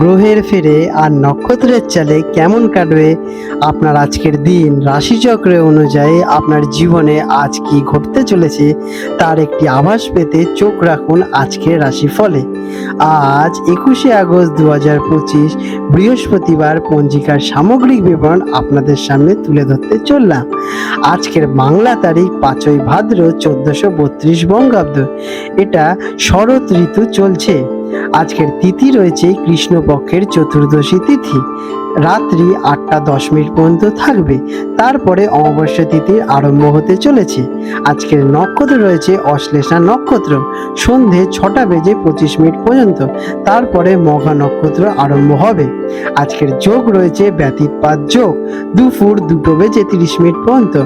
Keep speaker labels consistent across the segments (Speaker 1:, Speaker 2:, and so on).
Speaker 1: গ্রহের ফেরে আর নক্ষত্রের চালে কেমন কাটবে? আপনার আজকের দিন রাশিচক্র অনুযায়ী আপনার জীবনে আজ কি ঘটতে চলেছে? তার একটি আভাস পেতে চোখ রাখুন আজকের রাশিফলে। আজ একুশে আগস্ট দু হাজার পঁচিশ, বৃহস্পতিবার পঞ্জিকার সামগ্রিক বিবরণ আপনাদের সামনে তুলে ধরতে চললাম। আজকের বাংলা তারিখ পাঁচই ভাদ্র চোদ্দশো বত্রিশ বঙ্গাব্দ। এটা শরৎ ঋতু চলছে। আজকের তিথি রয়েছে কৃষ্ণপক্ষের চতুর্দশী তিথি। রাত্রি আটটা দশ মিনিট পর্যন্ত থাকবে। তারপরে অমাবস্যা তিথির আরম্ভ হতে চলেছে। আজকের নক্ষত্র রয়েছে অশ্লেষা নক্ষত্র। সন্ধে ছটা বেজে পঁচিশ মিনিট পর্যন্ত। তারপরে মঘা নক্ষত্র আরম্ভ হবে। আজকের যোগ রয়েছে ব্যতীতপাত যোগ। দুপুর দুটো বেজে তিরিশ মিনিট পর্যন্ত।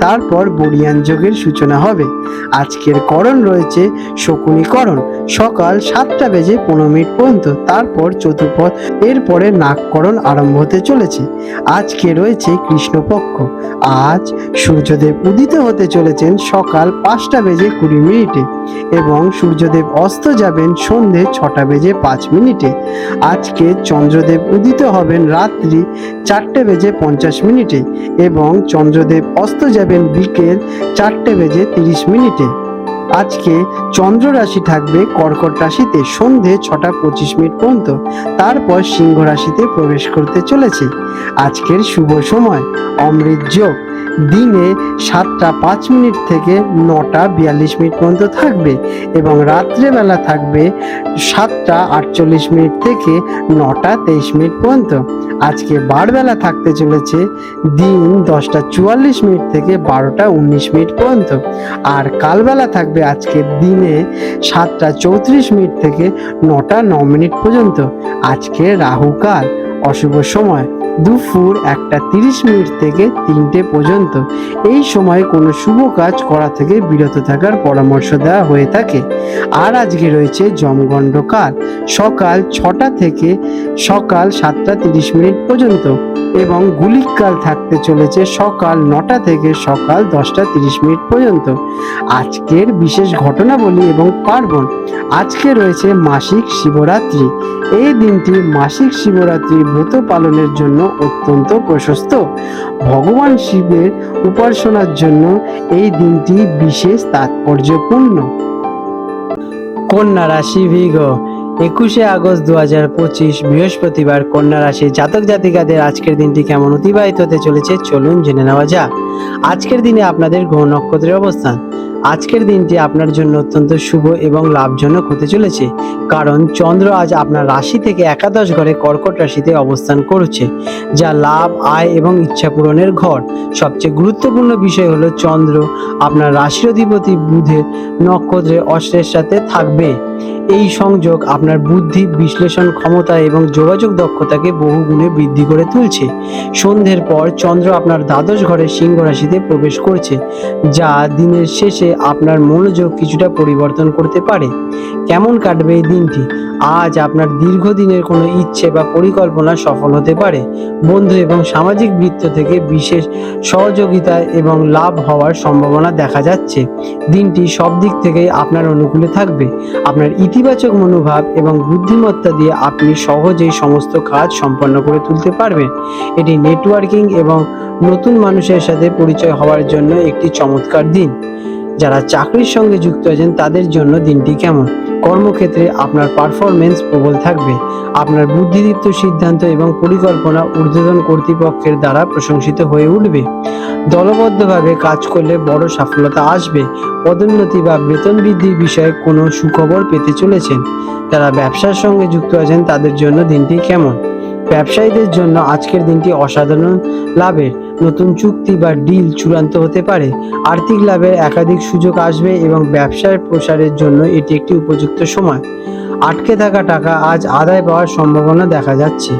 Speaker 1: তারপর বরিয়ান যোগের সূচনা হবে। আজকের করণ রয়েছে শকুনীকরণ। সকাল সাতটা বেজে পনেরো মিনিট পর্যন্ত। তারপর চতুর্পথ এরপরে নাগকরণ আরম্ভ হতে চলেছে। আজকে রয়েছে কৃষ্ণপক্ষ। আজ সূর্যদেব উদিত হতে চলেছেন সকাল পাঁচটা বেজে কুড়ি মিনিটে এবং সূর্যদেব অস্ত যাবেন সন্ধে ছটা বেজে পাঁচ মিনিটে। আজকে চন্দ্রদেব উদিত হবেন রাত্রি চারটে বেজে পঞ্চাশ মিনিটে এবং চন্দ্রদেব অস্ত যাবেন বিকেল চারটে বেজে তিরিশ মিনিটে। আজকে চন্দ্র রাশি থাকবে কর্কট রাশিতে, সন্ধে ছটা পঁচিশ মিনিট পর্যন্ত। তারপর সিংহ রাশিতে প্রবেশ করতে চলেছে। আজকের শুভ সময়, অমৃত যোগ। দিনে সাতটা পাঁচ মিনিট থেকে নটা বিয়াল্লিশ মিনিট পর্যন্ত থাকবে এবং রাত্রেবেলা থাকবে সাতটা আটচল্লিশ মিনিট থেকে নটা তেইশ মিনিট পর্যন্ত। আজকে বারবেলা থাকতে চলেছে দিন দশটা চুয়াল্লিশ মিনিট থেকে বারোটা উনিশ মিনিট পর্যন্ত। আর কালবেলা থাকবে আজকে দিনে সাতটা চৌত্রিশ মিনিট থেকে নটা ন মিনিট পর্যন্ত। আজকে রাহুকাল অশুভ সময়। দুপুর একটা তিরিশ মিনিট থেকে তিনটে পর্যন্ত। এই সময় কোনো শুভ কাজ করা থেকে বিরত থাকার পরামর্শ দেওয়া হয়ে থাকে। আর আজকে রয়েছে জমগণ্ড কাল সকাল ছটা থেকে সকাল সাতটা তিরিশ মিনিট পর্যন্ত এবং গুলিককাল থাকতে চলেছে সকাল নটা থেকে সকাল দশটা তিরিশ মিনিট পর্যন্ত। আজকের বিশেষ ঘটনাবলী এবং পার্বণ। আজকে রয়েছে মাসিক শিবরাত্রি। এই দিনটি মাসিক শিবরাত্রি ব্রত পালনের জন্য অত্যন্ত প্রশস্ত। ভগবান শিবের উপাসনার জন্য এই দিনটি বিশেষ তাৎপর্যপূর্ণ। কন্যা রাশি ভিগ, একুশে আগস্ট দু হাজার পঁচিশ বৃহস্পতিবার কন্যা রাশি জাতক জাতিকাদের আজকের দিনটি কেমন অতিবাহিত হতে চলেছে চলুন জেনে নেওয়া যাক। আজকের দিনে আপনাদের গ্রহ নক্ষত্রের অবস্থান। আজকের দিনটি আপনার জন্য অত্যন্ত শুভ এবং লাভজনক হতে চলেছে, কারণ চন্দ্র আজ আপনার রাশি থেকে একাদশ ঘরে কর্কট রাশিতে অবস্থান করছে, যা লাভ, আয় এবং ইচ্ছা পূরণের ঘর। সবচেয়ে গুরুত্বপূর্ণ বিষয় হলো চন্দ্র, আপনার রাশির অধিপতি বুধের নক্ষত্রে অশ্রের সাথে থাকবে। এই সংযোগ আপনার বুদ্ধি, বিশ্লেষণ ক্ষমতা এবং যোগাযোগ দক্ষতাকে বহু গুণে বৃদ্ধি করে তুলছে। সন্ধ্যের পর চন্দ্র আপনার দ্বাদশ ঘরে সিংহ রাশিতে প্রবেশ করছে, যা দিনের শেষে আপনার মনোযোগ কিছুটা পরিবর্তন করতে পারে। কেমন কাটবে এই দিনটি? আজ আপনার দীর্ঘদিনের কোনো ইচ্ছে বা পরিকল্পনা সফল হতে পারে। বন্ধু এবং সামাজিক বৃত্ত থেকে বিশেষ সহযোগিতা এবং লাভ হওয়ার সম্ভাবনা দেখা যাচ্ছে। দিনটি সব দিক থেকেই আপনার অনুকূলে থাকবে। আপনার ইতিবাচক মনোভাব এবং বুদ্ধিমত্তা দিয়ে আপনি সহজেই সমস্ত কাজ সম্পন্ন করে তুলতে পারবেন। এটি নেটওয়ার্কিং এবং নতুন মানুষের সাথে পরিচয় হওয়ার জন্য একটি চমৎকার দিন। যারা চাকরির সঙ্গে যুক্ত আছেন, তাদের জন্য দিনটি কেমন? কর্মক্ষেত্রে আপনার পারফরমেন্স প্রবল থাকবে। আপনার বুদ্ধিদীপ্ত সিদ্ধান্ত এবং পরিকল্পনা ঊর্ধ্বতন কর্তৃপক্ষের দ্বারা প্রশংসিত হয়ে উঠবে। দলবদ্ধভাবে কাজ করলে বড় সফলতা আসবে। পদোন্নতি বা বেতন বৃদ্ধির বিষয়ে কোনো সুখবর পেতে চলেছেন? যারা ব্যবসার সঙ্গে যুক্ত আছেন, তাদের জন্য দিনটি কেমন? ব্যবসায়ীদের জন্য আজকের দিনটি অসাধারণ লাভের। নতুন চুক্তি বা ডিল চূড়ান্ত হতে পারে। আর্থিক লাভের একাধিক সুযোগ আসবে এবং ব্যবসার প্রসারের জন্য এটি একটি উপযুক্ত সময়। আটকে থাকা টাকা আজ আদায় পাওয়ার সম্ভাবনা দেখা যাচ্ছে।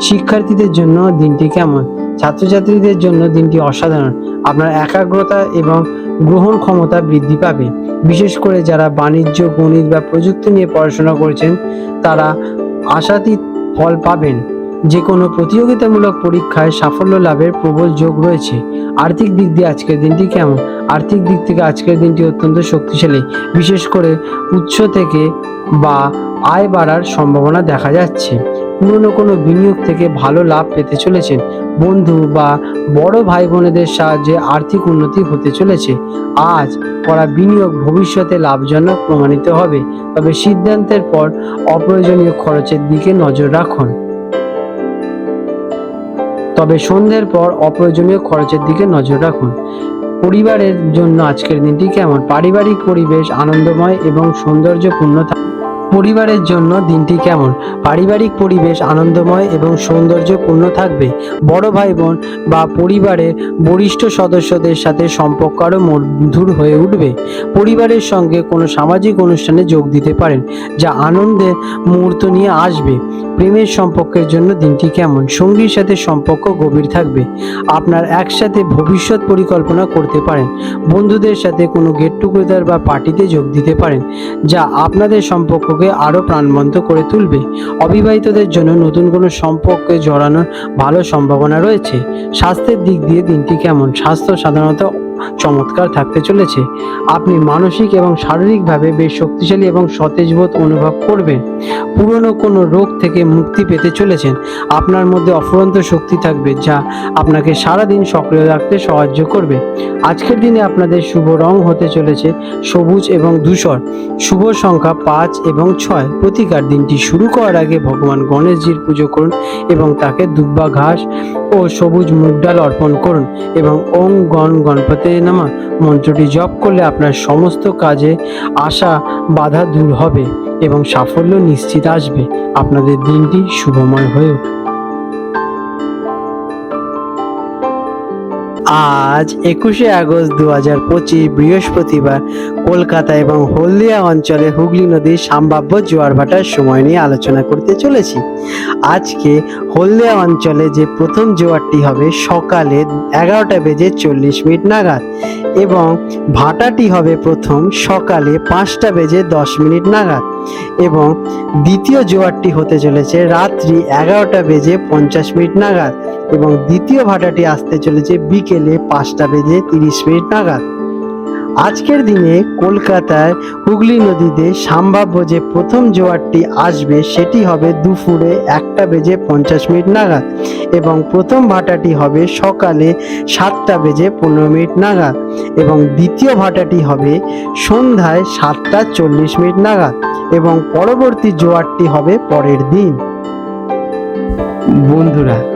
Speaker 1: শিক্ষার্থীদের জন্য দিনটি কেমন? ছাত্রছাত্রীদের জন্য দিনটি অসাধারণ। আপনার একাগ্রতা এবং গ্রহণ ক্ষমতা বৃদ্ধি পাবে। বিশেষ করে যারা বাণিজ্য, গণিত বা প্রযুক্তি নিয়ে পড়াশোনা করেছেন, তারা আশাতীত ফল পাবেন। যে কোনো প্রতিযোগিতামূলক পরীক্ষায় সাফল্য লাভের প্রবল যোগ রয়েছে। আর্থিক দিক দিয়ে আজকের দিনটি কেমন? আর্থিক দিক থেকে আজকের দিনটি অত্যন্ত শক্তিশালী। বিশেষ করে উৎস থেকে বা আয় বাড়ার সম্ভাবনা দেখা যাচ্ছে। পুরনো কোনো বিনিয়োগ থেকে ভালো লাভ পেতে চলেছেন বন্ধু বা বড় ভাই বোনেদের সাহায্যে আর্থিক উন্নতি হতে চলেছে। আজ করা বিনিয়োগ ভবিষ্যতে লাভজনক প্রমাণিত হবে। তবে সিদ্ধান্তের পর অপ্রয়োজনীয় খরচের দিকে নজর রাখুন। তবে সন্ধ্যের পর অপ্রয়োজনীয় খরচের দিকে নজর রাখুন। পরিবারের জন্য আজকের দিনটি কেমন পারিবারিক পরিবেশ, আনন্দময় এবং সৌন্দর্যপূর্ণ থাক- পরিবারের জন্য দিনটি কেমন? পারিবারিক পরিবেশ আনন্দময় এবং সৌন্দর্যপূর্ণ থাকবে। বড় ভাই বোন বা পরিবারের বরিষ্ঠ সদস্যদের সাথে সম্পর্ক আরও মধুর হয়ে উঠবে। পরিবারের সঙ্গে কোনো সামাজিক অনুষ্ঠানে যোগ দিতে পারেন, যা আনন্দের মুহূর্ত নিয়ে আসবে। প্রেমের সম্পর্কের জন্য দিনটি কেমন? সঙ্গীর সাথে সম্পর্ক গভীর থাকবে। আপনার একসাথে ভবিষ্যৎ পরিকল্পনা করতে পারেন। বন্ধুদের সাথে কোনো গেট টুগেদার বা পার্টিতে যোগ দিতে পারেন, যা আপনাদের সম্পর্ককে আরও প্রাণবন্ত করে তুলবে। অবিবাহিতদের জন্য নতুন কোনো সম্পর্কে জড়ানোর ভালো সম্ভাবনা রয়েছে। স্বাস্থ্যের দিক দিয়ে দিনটি কেমন? স্বাস্থ্য সাধারণত চমৎকার থাকতে চলেছে। আপনি মানসিক এবং শারীরিকভাবে বেশ শক্তিশালী এবং সতেজ বোধ অনুভব করবেন। পুরনো কোনো রোগ থেকে মুক্তি পেতে চলেছেন। আপনার মধ্যে অফুরন্ত শক্তি থাকবে যা আপনাকে সারাদিন সক্রিয় রাখতে সাহায্য করবে। আজকের দিনে আপনাদের শুভ রং হতে চলেছে সবুজ এবং ধূসর। শুভ সংখ্যা পাঁচ এবং ছয়। প্রতিকার দিনটি শুরু করার আগে ভগবান গণেশজির পুজো করুন এবং তাকে দুব্বা ঘাস ও সবুজ মুগ ডাল অর্পণ করুন এবং ওং গণ গণপতি নামা মন্ত্রটি জপ করলে আপনার সমস্ত কাজে আশা, বাধা দূর হবে এবং সাফল্য নিশ্চিত আসবে। আপনাদের দিনটি শুভময় হয়ে আজ একুশে আগস্ট দু হাজার পঁচিশ বৃহস্পতিবার, কলকাতা এবং হলদিয়া অঞ্চলে হুগলি নদীর সম্ভাব্য জোয়ার ভাটার সময় নিয়ে আলোচনা করতে চলেছি। আজকে হলদিয়া অঞ্চলে যে প্রথম জোয়ারটি হবে সকালে এগারোটা বেজে চল্লিশ মিনিট নাগাদ এবং ভাটাটি হবে প্রথম সকালে পাঁচটা বেজে দশ মিনিট নাগাদ এবং দ্বিতীয় জোয়ারটি হতে চলেছে রাত্রি এগারোটা বেজে পঞ্চাশ মিনিট নাগাদ। এবং দ্বিতীয় ভাটাটি আসতে চলেছে বিকেলে পাঁচটা বেজে তিরিশ মিনিট নাগাদ। আজকের দিনে কলকাতায় হুগলি নদীতে সম্ভাব্য যে প্রথম জোয়ারটি আসবে সেটি হবে দুপুরে একটা বেজে পঞ্চাশ মিনিট নাগাদ এবং প্রথম ভাটাটি হবে সকালে সাতটা বেজে পনেরো মিনিট নাগাদ এবং দ্বিতীয় ভাটাটি হবে সন্ধ্যায় সাতটা চল্লিশ মিনিট নাগাদ এবং পরবর্তী জোয়ারটি হবে পরের দিন। বন্ধুরা